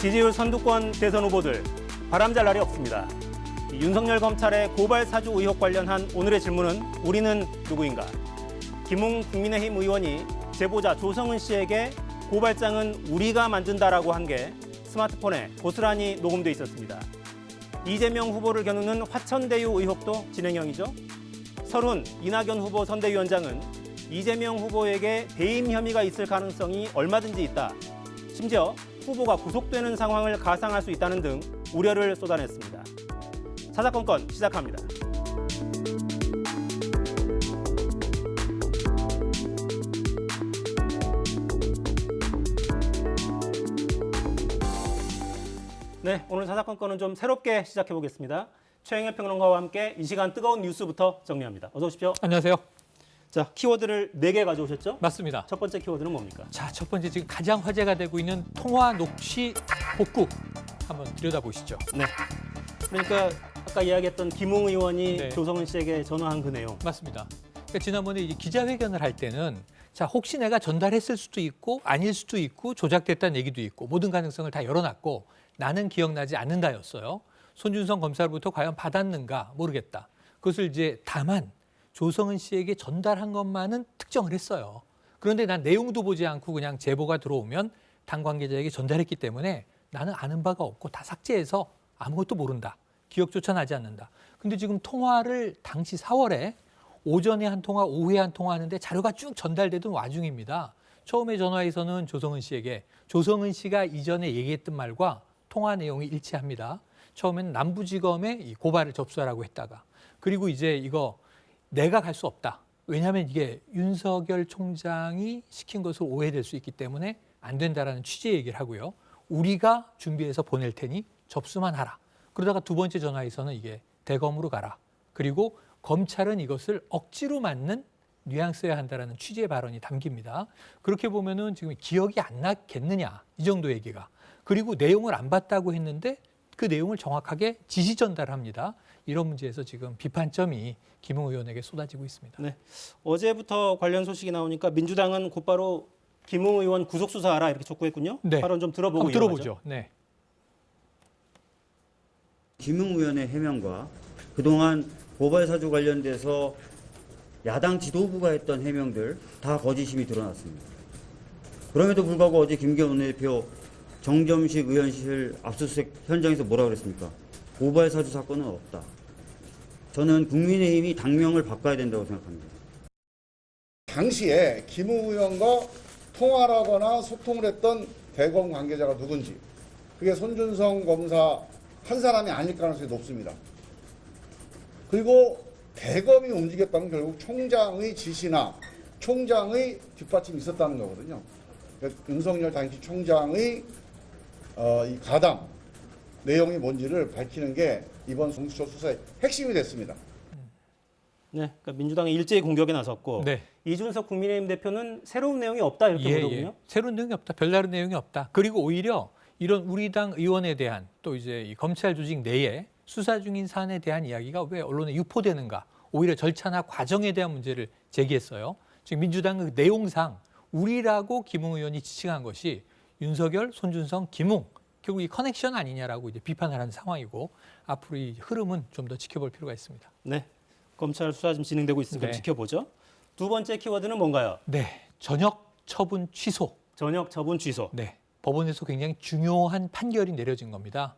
지지율 선두권 대선 후보들 바람잘 날이 없습니다. 이 윤석열 검찰의 고발 사주 의혹 관련한 오늘의 질문은 우리는 누구인가? 김웅 국민의힘 의원이 제보자 조성은 씨에게 고발장은 우리가 만든다라고 한 게 스마트폰에 고스란히 녹음돼 있었습니다. 이재명 후보를 겨누는 화천대유 의혹도 진행형이죠. 설훈 이낙연 후보 선대위원장은 이재명 후보에게 배임 혐의가 있을 가능성이 얼마든지 있다. 심지어 후보가 구속되는 상황을 가상할 수 있다는 등 우려를 쏟아냈습니다. 사사건건 시작합니다. 네, 오늘 사사건 건은 좀 새롭게 시작해 보겠습니다. 최영일 평론가와 함께 이 시간 뜨거운 뉴스부터 정리합니다. 어서 오십시오. 안녕하세요. 자, 키워드를 네 개 가져오셨죠? 맞습니다. 첫 번째 키워드는 뭡니까? 자, 첫 번째 지금 가장 화제가 되고 있는 통화 녹취 복구 한번 들여다보시죠. 네. 그러니까 아까 이야기했던 김웅 의원이 네. 조성은 씨에게 전화한 그 내용. 맞습니다. 그러니까 지난번에 이제 기자회견을 할 때는 자, 혹시 내가 전달했을 수도 있고 아닐 수도 있고 조작됐다는 얘기도 있고 모든 가능성을 다 열어놨고 나는 기억나지 않는다였어요. 손준성 검사로부터 과연 받았는가 모르겠다. 그것을 이제 다만 조성은 씨에게 전달한 것만은 특정을 했어요. 그런데 난 내용도 보지 않고 그냥 제보가 들어오면 당 관계자에게 전달했기 때문에 나는 아는 바가 없고 다 삭제해서 아무것도 모른다. 기억조차 나지 않는다. 근데 지금 통화를 당시 4월에 오전에 한 통화, 오후에 한 통화 하는데 자료가 쭉 전달되던 와중입니다. 처음에 전화에서는 조성은 씨에게 조성은 씨가 이전에 얘기했던 말과 통화 내용이 일치합니다. 처음에는 남부지검에 이 고발을 접수하라고 했다가 그리고 이제 이거 내가 갈 수 없다. 왜냐하면 이게 윤석열 총장이 시킨 것으로 오해될 수 있기 때문에 안 된다라는 취지의 얘기를 하고요. 우리가 준비해서 보낼 테니 접수만 하라. 그러다가 두 번째 전화에서는 이게 대검으로 가라. 그리고 검찰은 이것을 억지로 맞는 뉘앙스여야 한다라는 취지의 발언이 담깁니다. 그렇게 보면은 지금 기억이 안 나겠느냐 이 정도 얘기가. 그리고 내용을 안 봤다고 했는데 그 내용을 정확하게 지시 전달합니다. 이런 문제에서 지금 비판점이 김웅 의원에게 쏟아지고 있습니다. 네. 어제부터 관련 소식이 나오니까 민주당은 곧바로 김웅 의원 구속 수사하라 이렇게 촉구했군요. 네. 발언 좀 들어보고 한번 들어보죠. 네. 김웅 의원의 해명과 그동안 고발 사주 관련돼서 야당 지도부가 했던 해명들 다 거짓임이 드러났습니다. 그럼에도 불구하고 어제 김기현 원내대표 정점식 의원실 압수수색 현장에서 뭐라 그랬습니까? 고발 사주 사건은 없다. 저는 국민의힘이 당명을 바꿔야 된다고 생각합니다. 당시에 김웅 의원과 통화를 하거나 소통을 했던 대검 관계자가 누군지 그게 손준성 검사 한 사람이 아닐 가능성이 높습니다. 그리고 대검이 움직였다는 건 결국 총장의 지시나 총장의 뒷받침이 있었다는 거거든요. 윤석열 당시 총장의 어, 이 가담 내용이 뭔지를 밝히는 게 이번 공수처 수사의 핵심이 됐습니다. 네. 그러니까 민주당이 일제히 공격에 나섰고 네. 이준석 국민의힘 대표는 새로운 내용이 없다 이렇게 보더군요. 새로운 내용이 없다. 별다른 내용이 없다. 그리고 오히려 이런 우리 당 의원에 대한 또 이제 이 검찰 조직 내에 수사 중인 사안에 대한 이야기가 왜 언론에 유포되는가? 오히려 절차나 과정에 대한 문제를 제기했어요. 지금 민주당은 그 내용상 우리라고 김웅 의원이 지칭한 것이 윤석열, 손준성, 김웅 결국 이 커넥션 아니냐라고 이제 비판을 하는 상황이고 앞으로 이 흐름은 좀 더 지켜볼 필요가 있습니다. 네. 검찰 수사 지금 진행되고 있으니까 네. 지켜보죠. 두 번째 키워드는 뭔가요? 네, 전역 처분 취소. 전역 처분 취소. 네, 법원에서 굉장히 중요한 판결이 내려진 겁니다.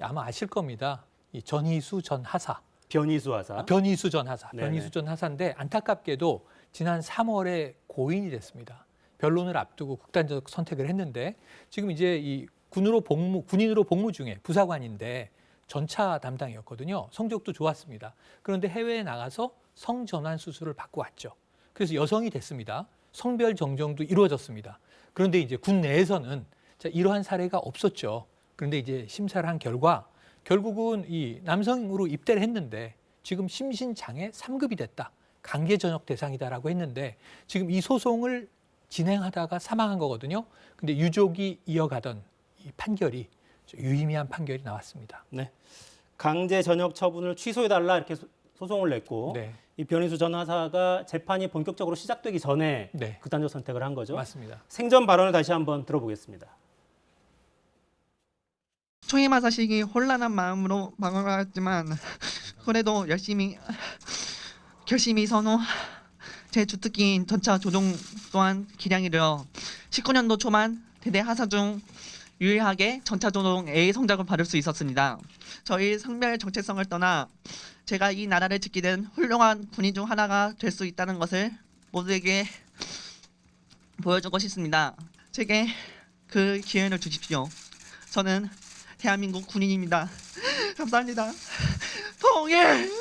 아마 아실 겁니다. 이 전희수 전 하사, 변희수 하사. 아, 변희수 전 하사, 네네. 변희수 전 하사인데 안타깝게도 지난 3월에 고인이 됐습니다. 변론을 앞두고 극단적 선택을 했는데 지금 이제 이 군으로 복무 군인으로 복무 중에 부사관인데 전차 담당이었거든요. 성적도 좋았습니다. 그런데 해외에 나가서 성전환 수술을 받고 왔죠. 그래서 여성이 됐습니다. 성별 정정도 이루어졌습니다. 그런데 이제 군 내에서는 자, 이러한 사례가 없었죠. 그런데 이제 심사를 한 결과 결국은 이 남성으로 입대를 했는데 지금 심신장애 3급이 됐다. 강제 전역 대상이다라고 했는데 지금 이 소송을 진행하다가 사망한 거거든요. 근데 유족이 이어가던 이 판결이 유의미한 판결이 나왔습니다. 네. 강제 전역 처분을 취소해 달라 이렇게 소- 소송을 냈고 네, 이 변희수 전 하사가 재판이 본격적으로 시작되기 전에 네. 극단적 선택을 한 거죠. 맞습니다. 생전 발언을 다시 한번 들어보겠습니다. 초임 하사식이 혼란한 마음으로 막아갔지만 그래도 열심히 결심히 선호 제 주특기인 전차 조종 또한 기량이 르어 19년도 초반 대대 하사 중 유일하게 전차 조종 A 성적을 받을 수 있었습니다. 저희 성별 정체성을 떠나 제가 이 나라를 지키는 훌륭한 군인 중 하나가 될 수 있다는 것을 모두에게 보여주고 싶습니다. 제게 그 기회를 주십시오. 저는 대한민국 군인입니다. 감사합니다. 통일!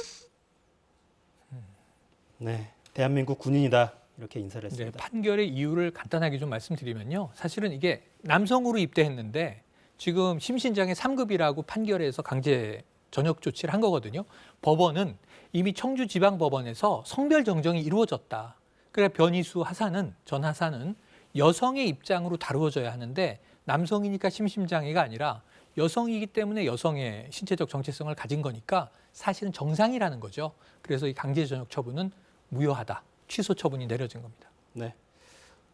네. 대한민국 군인이다. 이렇게 인사를 네, 했습니다. 판결의 이유를 간단하게 좀 말씀드리면요. 사실은 이게 남성으로 입대했는데 지금 심신장애 3급이라고 판결에서 강제 전역 조치를 한 거거든요. 법원은 이미 청주 지방 법원에서 성별 정정이 이루어졌다. 그래 변희수 하사는 전 하사는 여성의 입장으로 다루어져야 하는데 남성이니까 심신장애가 아니라 여성이기 때문에 여성의 신체적 정체성을 가진 거니까 사실은 정상이라는 거죠. 그래서 이 강제 전역 처분은 무효하다. 취소 처분이 내려진 겁니다. 네.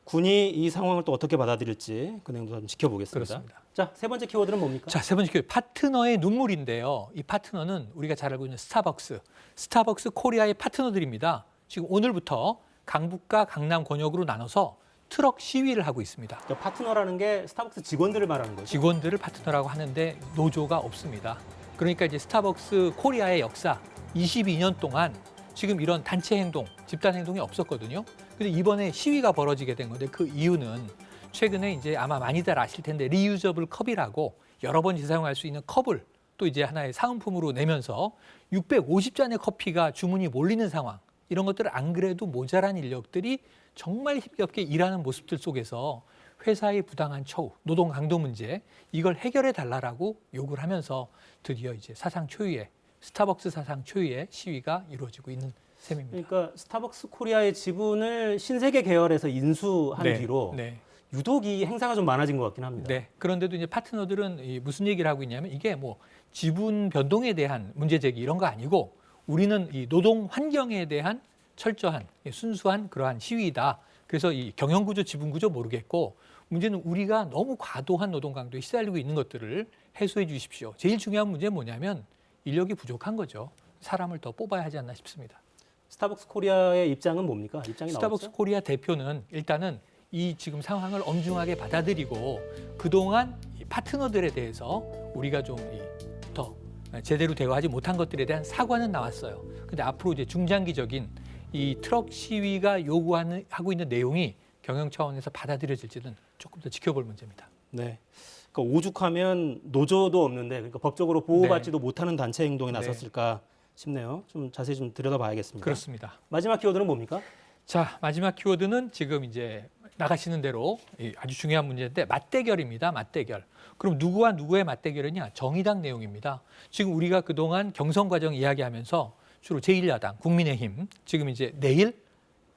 군이 이 상황을 또 어떻게 받아들일지 그 내용도 좀 지켜보겠습니다. 그렇습니다. 자, 세 번째 키워드는 뭡니까? 자, 세 번째 키워드 파트너의 눈물인데요. 이 파트너는 우리가 잘 알고 있는 스타벅스, 스타벅스 코리아의 파트너들입니다. 지금 오늘부터 강북과 강남 권역으로 나눠서 트럭 시위를 하고 있습니다. 저 파트너라는 게 스타벅스 직원들을 말하는 거죠. 직원들을 파트너라고 하는데 노조가 없습니다. 그러니까 이제 스타벅스 코리아의 역사 22년 동안 지금 이런 단체 행동, 집단 행동이 없었거든요. 근데 이번에 시위가 벌어지게 된 건데 그 이유는 최근에 이제 아마 많이들 아실 텐데 리유저블 컵이라고 여러 번 재사용할 수 있는 컵을 또 이제 하나의 사은품으로 내면서 650잔의 커피가 주문이 몰리는 상황 이런 것들을 안 그래도 모자란 인력들이 정말 힘겹게 일하는 모습들 속에서 회사의 부당한 처우, 노동 강도 문제 이걸 해결해 달라라고 요구를 하면서 드디어 이제 사상 초유의 스타벅스 사상 초유의 시위가 이루어지고 있는 셈입니다. 그러니까 스타벅스 코리아의 지분을 신세계 계열에서 인수한 네, 뒤로 네. 유독 이 행사가 좀 많아진 것 같긴 합니다. 네. 그런데도 이제 파트너들은 이 무슨 얘기를 하고 있냐면 이게 뭐 지분 변동에 대한 문제 제기 이런 거 아니고 우리는 이 노동 환경에 대한 철저한 예, 순수한 그러한 시위다. 그래서 이 경영 구조, 지분 구조 모르겠고 문제는 우리가 너무 과도한 노동 강도에 시달리고 있는 것들을 해소해 주십시오. 제일 중요한 문제는 뭐냐면 인력이 부족한 거죠. 사람을 더 뽑아야 하지 않나 싶습니다. 스타벅스 코리아의 입장은 뭡니까? 입장이 스타벅스 나왔죠? 코리아 대표는 일단은 이 지금 상황을 엄중하게 받아들이고 그동안 이 파트너들에 대해서 우리가 좀 더 제대로 대화하지 못한 것들에 대한 사과는 나왔어요. 근데 앞으로 이제 중장기적인 이 트럭 시위가 요구하는 하고 있는 내용이 경영 차원에서 받아들여질지는 조금 더 지켜볼 문제입니다. 네. 그러니까 오죽하면 노조도 없는데 그러니까 법적으로 보호받지도 못하는 단체 행동에 네. 나섰을까 싶네요. 좀 자세히 좀 들여다봐야겠습니다. 그렇습니다. 마지막 키워드는 뭡니까? 자 마지막 키워드는 지금 이제 나가시는 대로 이 아주 중요한 문제인데 맞대결입니다. 맞대결. 그럼 누구와 누구의 맞대결이냐? 정의당 내용입니다. 지금 우리가 그동안 경선 과정 이야기하면서 주로 제1야당 국민의힘 지금 이제 내일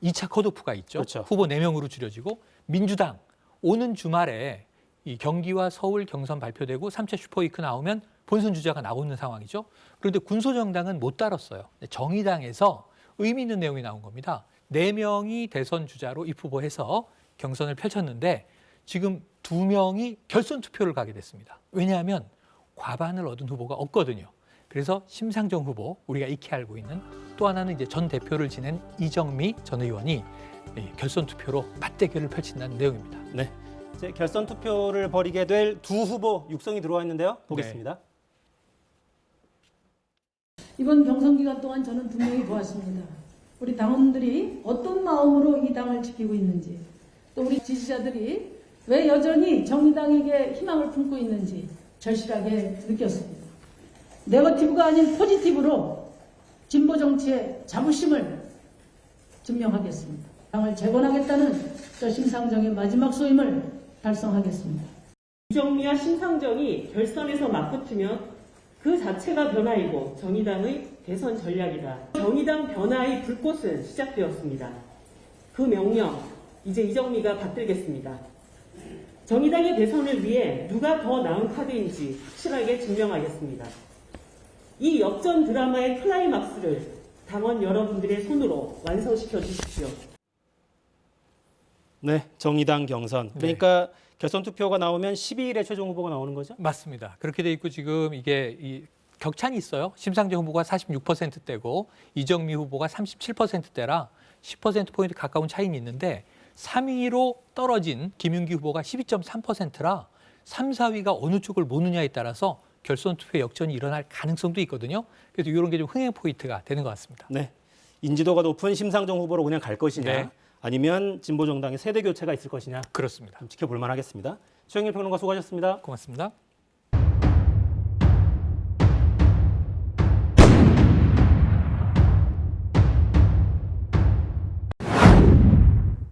2차 컷오프가 있죠. 그렇죠. 후보 4명으로 줄여지고 민주당 오는 주말에 이 경기와 서울 경선 발표되고 3차 슈퍼위크 나오면 본선 주자가 나오는 상황이죠. 그런데 군소정당은 못 다뤘어요. 정의당에서 의미 있는 내용이 나온 겁니다. 네 명이 대선 주자로 입후보해서 경선을 펼쳤는데 지금 두 명이 결선 투표를 가게 됐습니다. 왜냐하면 과반을 얻은 후보가 없거든요. 그래서 심상정 후보 우리가 익히 알고 있는 또 하나는 이제 전 대표를 지낸 이정미 전 의원이 이 결선 투표로 맞대결을 펼친다는 내용입니다. 네. 이제 결선 투표를 벌이게 될 두 후보 육성이 들어와 있는데요. 보겠습니다. 이번 경선 기간 동안 저는 분명히 보았습니다. 우리 당원들이 어떤 마음으로 이 당을 지키고 있는지, 또 우리 지지자들이 왜 여전히 정의당에게 희망을 품고 있는지 절실하게 느꼈습니다. 네거티브가 아닌 포지티브로 진보 정치의 자부심을 증명하겠습니다. 당을 재건하겠다는 저 심상정의 마지막 소임을 달성하겠습니다. 이정미와 심상정이 결선에서 맞붙으면 그 자체가 변화이고 정의당의 대선 전략이다. 정의당 변화의 불꽃은 시작되었습니다. 그 명령 이제 이정미가 받들겠습니다. 정의당의 대선을 위해 누가 더 나은 카드인지 확실하게 증명하겠습니다. 이 역전 드라마의 클라이막스를 당원 여러분들의 손으로 완성시켜 주십시오. 네, 정의당 경선. 그러니까 결선 투표가 나오면 12일에 최종 후보가 나오는 거죠? 맞습니다. 그렇게 돼 있고 지금 이게 이 격차는 있어요. 심상정 후보가 46%대고 이정미 후보가 37%대라 10% 포인트 가까운 차이는 있는데 3위로 떨어진 김윤기 후보가 12.3%라 3, 4위가 어느 쪽을 모느냐에 따라서 결선 투표 역전이 일어날 가능성도 있거든요. 그래서 이런 게 좀 흥행 포인트가 되는 것 같습니다. 네. 인지도가 높은 심상정 후보로 그냥 갈 것이냐 네. 아니면 진보 정당의 세대 교체가 있을 것이냐 그렇습니다. 좀 지켜볼 만하겠습니다. 최영일 평론가 수고하셨습니다. 고맙습니다.